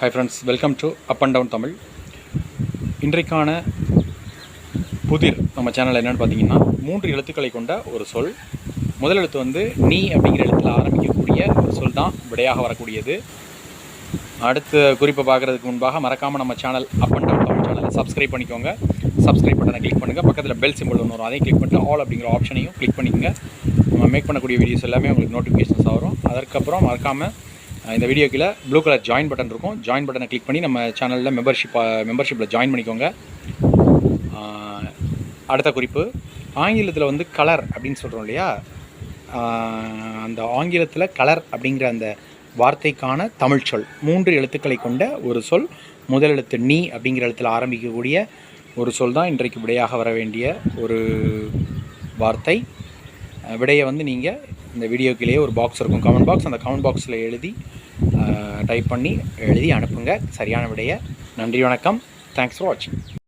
Hi friends welcome to up and down Tamil இன்றைக்கான புதிர் நம்ம சேனலில் என்னென்னு பார்த்தீங்கன்னா மூன்று எழுத்துக்களை கொண்ட ஒரு சொல். முதல் எழுத்து வந்து நீ அப்படிங்கிற எழுத்தில் ஆரம்பிக்கக்கூடிய ஒரு சொல் தான் விடையாக வரக்கூடியது. அடுத்த குறிப்பை பார்க்குறதுக்கு முன்பாக மறக்காமல் நம்ம channel up and down Tamil சேனலை சப்ஸ்கிரைப் பண்ணிக்கோங்க. சப்ஸ்கிரைப் பட்டனை கிளிக் பண்ணுங்கள் பக்கத்தில் பெல் சிம்பிள் ஒன்று வரும். அதையும் கிளிக் பண்ணிட்டு ஆல் அப்படிங்கிற ஆப்ஷனையும் கிளிக் பண்ணிக்கோங்க. நம்ம மேக் பண்ணக்கூடிய வீடியோஸ் எல்லாமே உங்களுக்கு நோட்டிஃபிகேஷன்ஸ் வரும். அதற்கப்புறம் மறக்காமல் இந்த வீடியோ கீழே ப்ளூ கலர் ஜாயின் பட்டன் இருக்கும். ஜாயின் பட்டனை கிளிக் பண்ணி நம்ம சேனலில் மெம்பர்ஷிப் மெம்பர்ஷிப்பில் ஜாயின் பண்ணிக்கோங்க. அடுத்த குறிப்பு. ஆங்கிலத்தில் வந்து கலர் அப்படின்னு சொல்கிறோம் இல்லையா? அந்த ஆங்கிலத்தில் கலர் அப்படிங்கிற அந்த வார்த்தைக்கான தமிழ் சொல் மூன்று எழுத்துக்களை கொண்ட ஒரு சொல் முதல் எழுத்து நீ அப்படிங்கிற எழுத்தில் ஆரம்பிக்கக்கூடிய ஒரு சொல் தான் இன்றைக்கு விடையாக வர வேண்டிய ஒரு வார்த்தை. விடையை வந்து நீங்கள் இந்த வீடியோக்கிலேயே ஒரு பாக்ஸ் இருக்கும். கமெண்ட் பாக்ஸ் அந்த கமெண்ட் பாக்ஸில் எழுதி டைப் பண்ணி எழுதி அனுப்புங்க. சரியான விடையை. நன்றி வணக்கம். தேங்க்ஸ் ஃபார் வாட்சிங்